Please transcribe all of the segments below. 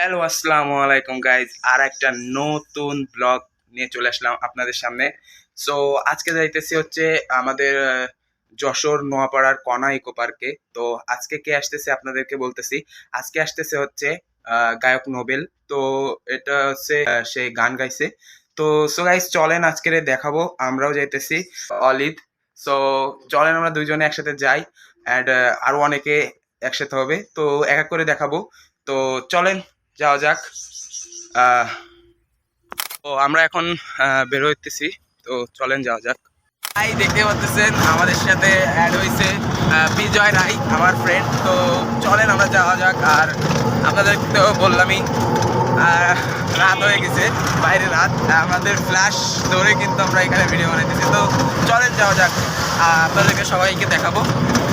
Hello আসসালামু আলাইকুম guys আর একটা নতুন ব্লগ নিয়ে চলে আসলাম আপনাদের সামনে। সো আজকে যাইতেছি হচ্ছে আমাদের যশোর নোয়াপাড়ার কনা ইকো পার্কে তো, আজকে কে আসতেছে আপনাদেরকে বলতেছি। আজকে আসতেছে হচ্ছে গায়ক নোবেল। তো, এটা হচ্ছে সে গান গাইছে। তো সো গাইজ চলেন আজকে দেখাবো। আমরাও যাইতেছি অলিদ সো চলেন আমরা দুইজনে একসাথে যাই। অ্যান্ড আরও অনেকে একসাথে হবে। তো, এক এক করে দেখাবো। তো, চলেন। যাওয়া যাক। তো আমরা এখন বের হইতেছি। তো চলেন যাওয়া যাক। ভাই দেখতে পাচ্ছেন আমাদের সাথে অ্যাড হয়েছে বিজয় রাই আমার ফ্রেন্ড তো চলেন আমরা যাওয়া যাক। আর আপনাদের তো বললামই রাত হয়ে গেছে, বাইরে রাত। আমাদের ফ্ল্যাশ ধরে কিন্তু আমরা এখানে ভিডিও বানাইতেছি। তো চলেন যাওয়া যাক। আপনাদেরকে সবাইকে দেখাবো।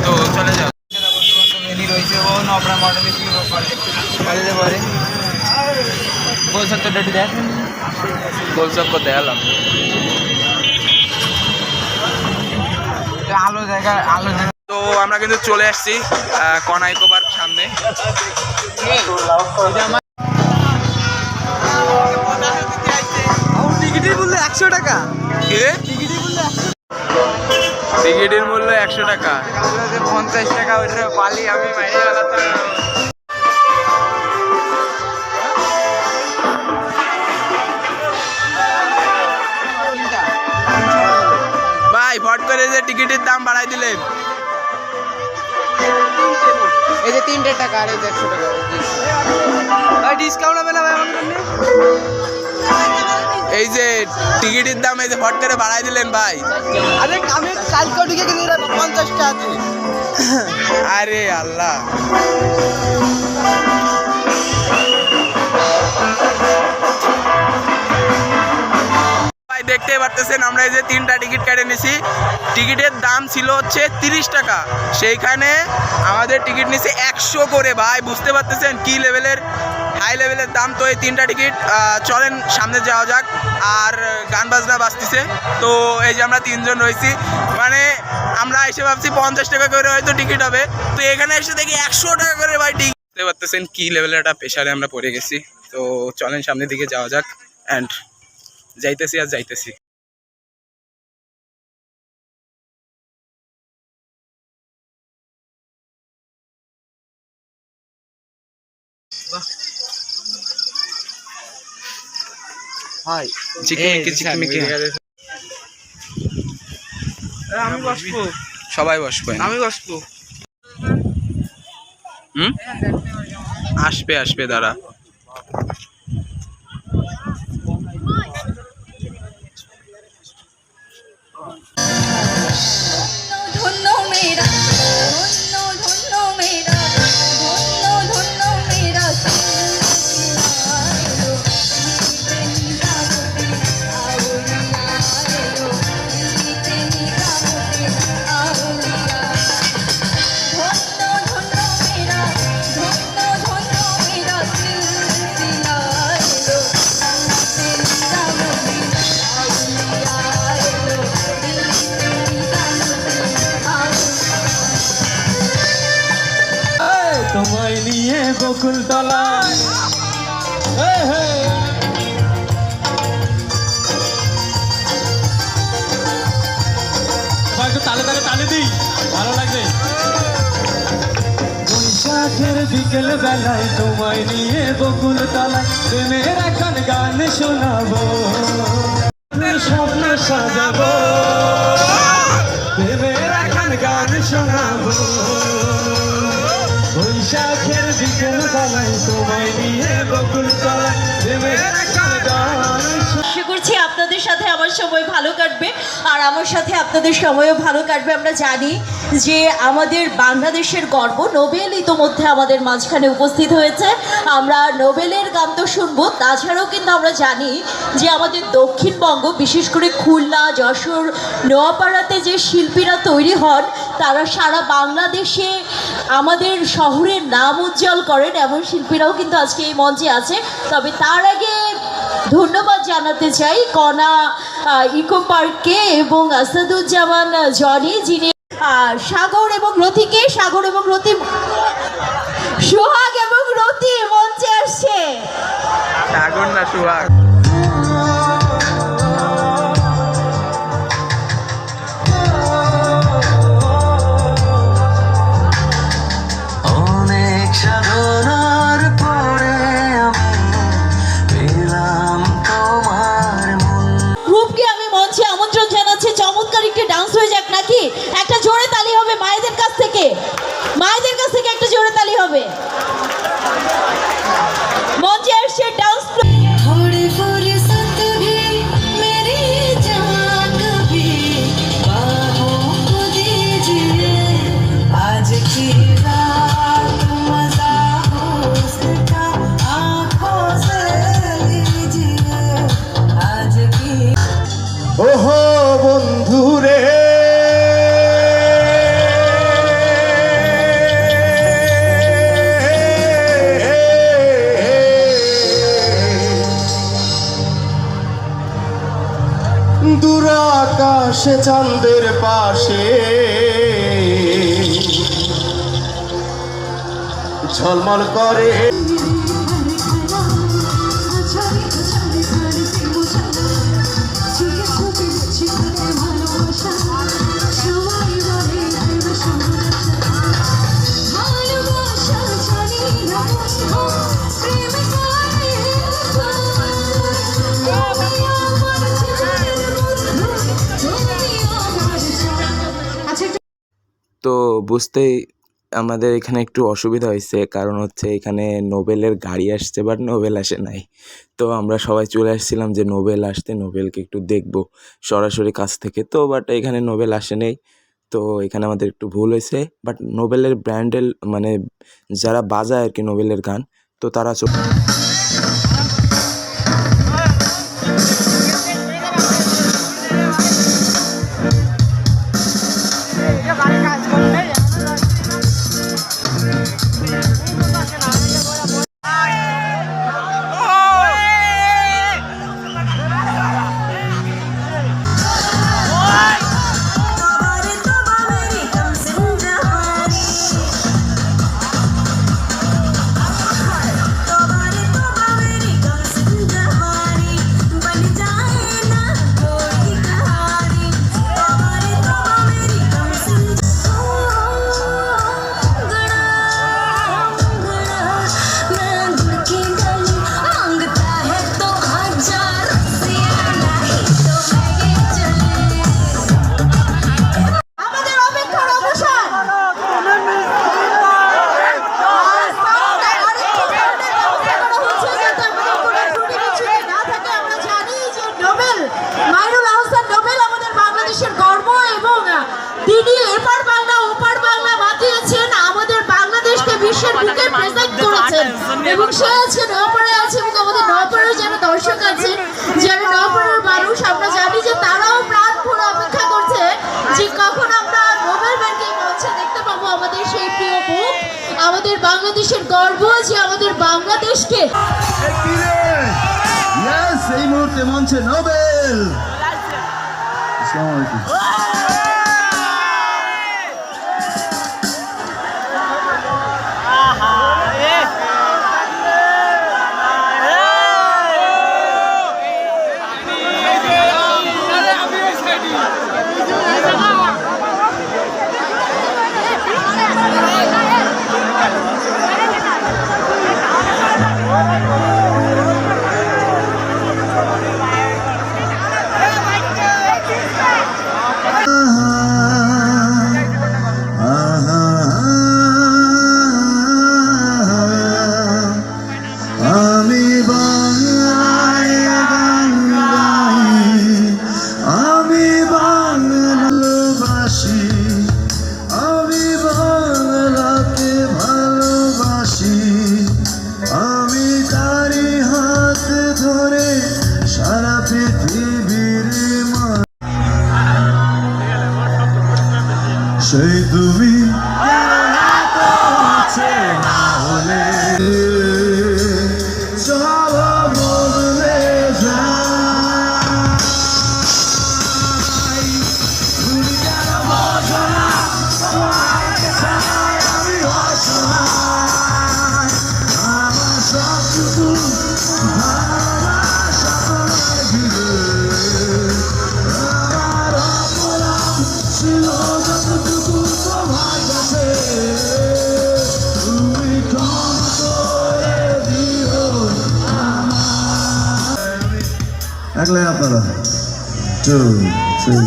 তো চলে যাও রয়েছে। ও নবরা মডেল গোল সত্তর ডেটি দেখ গোল দেখালাম আলো জায়গা আলো তো আমরা কিন্তু চলে আসছি আহ, কনা ইকো পার্ক সামনে। টিকিটের মূল্য একশো টাকা। টিকিটের মূল্য টিকিটের মূল্য একশো টাকা। পঞ্চাশ টাকা ওইটা পালি আমি মাইনে গেলাম করে যে টিকিটের দাম বাড়াই দিলেন এই যে তিনটে টাকা আর এই যে টাকা। ভাই ডিসকাউন্ট হবে না ভাই আমার জন্য? এই যে টিকিটের দাম এই যে ভট করে বাড়াই দিলেন ভাই। আরে আমি কালকে ঢুকে কিনে পঞ্চাশ টাকা আরে আল্লাহ। দেখতে পারতেছেন, আমরা এই যে তিনটা টিকিট কেটে নিছি। টিকিটের দাম ছিল হচ্ছে তিরিশ টাকা। সেইখানে আমাদের টিকিট নিছে একশো করে। ভাই, বুঝতে পারতেছেন কি লেভেলের হাই লেভেলের দাম? তো এই তিনটা টিকিট চলেন সামনে যাওয়া যাক। আর, গান বাজনা বাজতেছে। তো এই যে আমরা তিনজন রয়েছি মানে আমরা এসে ভাবছি পঞ্চাশ টাকা করে হয়তো টিকিট হবে। তো এখানে এসে দেখি একশো টাকা করে ভাই টিকিট। বুঝতে পারতেছেন কি লেভেলের একটা প্রেশারে আমরা পড়ে গেছি। তো চলেন সামনের দিকে যাওয়া যাক। অ্যান্ড যাইতেছি আর যাইতেছি। চিকমিকি চিকমিকি আমি বসবো। সবাই বসবে। আমি বসবো। হুম? আসবে আসবে দাঁড়া। Yes. নিয়ে বকুল তলায়। তালে তালে তালে দিই। ভালো লাগবে। বৈশাখের বিকেল বেলায় তোমায় নিয়ে বকুল তলায় প্রেমের এখন গান শোনাবো। স্বপ্ন সাজাবো। প্রেমের এখন গান শোনাবো। বৈশাখের বিকেল সময় নিয়ে বকুল তলায় আপনাদের সাথে আমার সময় ভালো কাটবে আর আমার সাথে আপনাদের সময়ও ভালো কাটবে, আমরা জানি যে আমাদের বাংলাদেশের গর্ব নোবেল ইতোমধ্যে আমাদের মাঝখানে উপস্থিত হয়েছে। আমরা নোবেলের গান তো শুনব, তাছাড়াও কিন্তু আমরা জানি যে আমাদের দক্ষিণবঙ্গ, বিশেষ করে খুলনা, যশোর, নোয়াপাড়াতে যে শিল্পীরা তৈরি হন, তারা সারা বাংলাদেশে আমাদের শহরের নাম উজ্জ্বল করেন, এমন শিল্পীরাও কিন্তু আজকে এই মঞ্চে আছে। তবে তার আগে ধন্যবাদ জানাতে চাই কনা ইকো পার্ককে এবং আসাদুজ্জামান জনি যিনি সাগর এবং রথিকে, সাগর এবং রথি সোহাগ হবে আছে চাঁদের পাশে। ঝলমল করে। তো বুঝতেই আমাদের এখানে একটু অসুবিধা হয়েছে। কারণ হচ্ছে এখানে নোবেলের গাড়ি আসছে বাট নোবেল আসে নাই। তো আমরা সবাই চলে আসছিলাম যে নোবেল আসতে, নোবেলকে একটু দেখব সরাসরি কাছ থেকে। তো বাট এখানে নোবেল আসে নেই। তো এখানে আমাদের একটু ভুল হয়েছে। বাট নোবেলের ব্র্যান্ডের মানে যারা বাজায় আর কি নোবেলের গান, তো তারা মঞ্চে নোবেল! হাতে ধরে সারা পৃথিবীর মা সেই তুমি থাকলেন আপনারা। টু থ্রি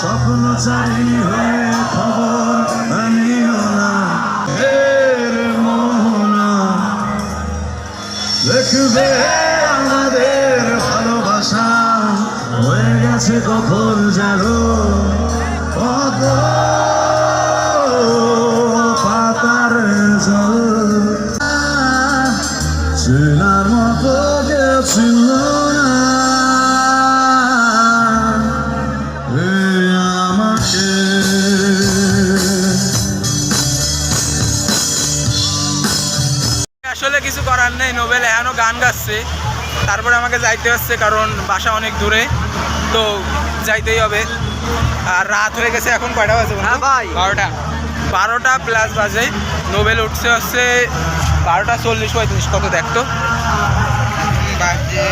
স্বপ্ন চারি হয়ে খবর আনিও না। এর মোহনা। দেখবে আমাদের ভালোবাসা। হয়ে গেছে কখন জানো গান তারপরে আমাকে যাইতে হচ্ছে কারণ বাসা অনেক দূরে তো যাইতেই হবে। আর রাত হয়ে গেছে এখন কয়টা বাজে? হ্যাঁ ভাই। বারোটা। বারোটা প্লাস বাজে। নোবেল উঠছে হচ্ছে বারোটা চল্লিশ পঁয়ত্রিশ কত দেখতো? বাজে।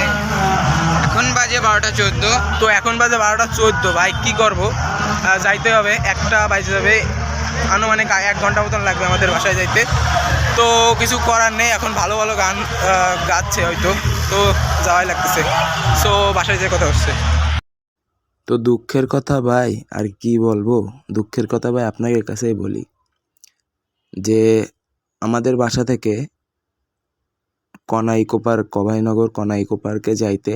এখন বাজে বারোটা চোদ্দ। তো এখন বাজে বারোটা চোদ্দ ভাই কি করব? যাইতে হবে একটা বাজে যাবে। আনুমানিক এক ঘণ্টা মতন লাগবে আমাদের বাসায় যাইতে। তো কিছু করার নেই, এখন ভালো ভালো গান গাচ্ছে হয়তো। তো যাওয়াই লাগতেছে। সো বাসায় যেয়ে কথা হচ্ছে। তো দুঃখের কথা ভাই, আর কি বলব? দুঃখের কথা ভাই আপনাকে কাছেই বলি। যে আমাদের বাসা থেকে Kona eco park Kabainagar Kona eco পার্কে যাইতে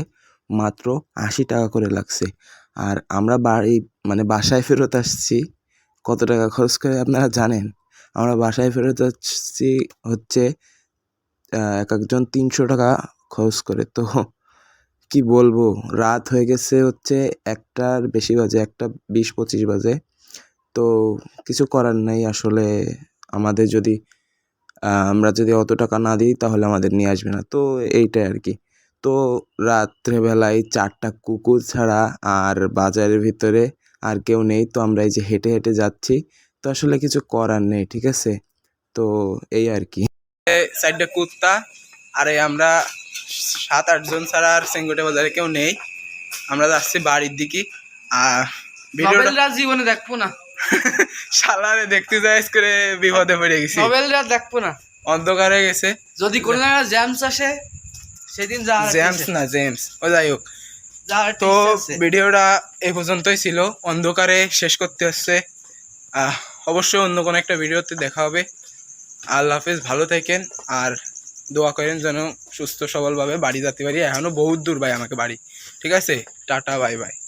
মাত্র আশি টাকা করে লাগছে। আর আমরা বাড়ি মানে বাসায় ফেরত আসছি কত টাকা খরচ করে আপনারা জানেন। আমরা বাসায় ফেরত আসছি হচ্ছে এক একজন তিনশো টাকা খরচ করে। তো কি বলব, রাত হয়ে গেছে হচ্ছে একটার বেশি বাজে, একটা বিশ পঁচিশ বাজে। তো কিছু করার নাই আসলে। আমাদের যদি আমরা যদি অত টাকা না দিই তাহলে আমাদের নিয়ে আসবে না। তো এইটাই আর কি। তো রাত্রেবেলায় চারটা কুকুর ছাড়া আর বাজারের ভিতরে আর কেউ নেই তো আমরা এই যে হেঁটে হেঁটে যাচ্ছি। তো আসলে কিছু করার নেই ঠিক আছে? তো এই আর কি। সাইডে কুত্তা আরে আমরা সাত আটজন ছাড়া আর সেঙ্গুটে বাজারে কেউ নেই। আমরা যাচ্ছি বাড়ির দিকে। আর ভিডিওটা জীবনে দেখব না। শালারে দেখতে যাইস করে বিপদে পড়ে গেছি। নোবেলরা দেখব না। অন্ধকার হয়ে গেছে। যদি কোনো জায়গায় জ্যামস আসে সেদিন যা জেমস না জেমস ও যাই হোক। তো ভিডিওটা এই পর্যন্তই ছিল। অন্ধকারে শেষ করতে হচ্ছে। আহ, অবশ্যই অন্য কোনো একটা ভিডিওতে দেখা হবে। আল্লাহ হাফেজ ভালো থাকেন আর দোয়া করেন যেন সুস্থ সবলভাবে বাড়ি যেতে পারি। এখনও বহুত দূর ভাই আমাকে বাড়ি। ঠিক আছে? Tata bye bye.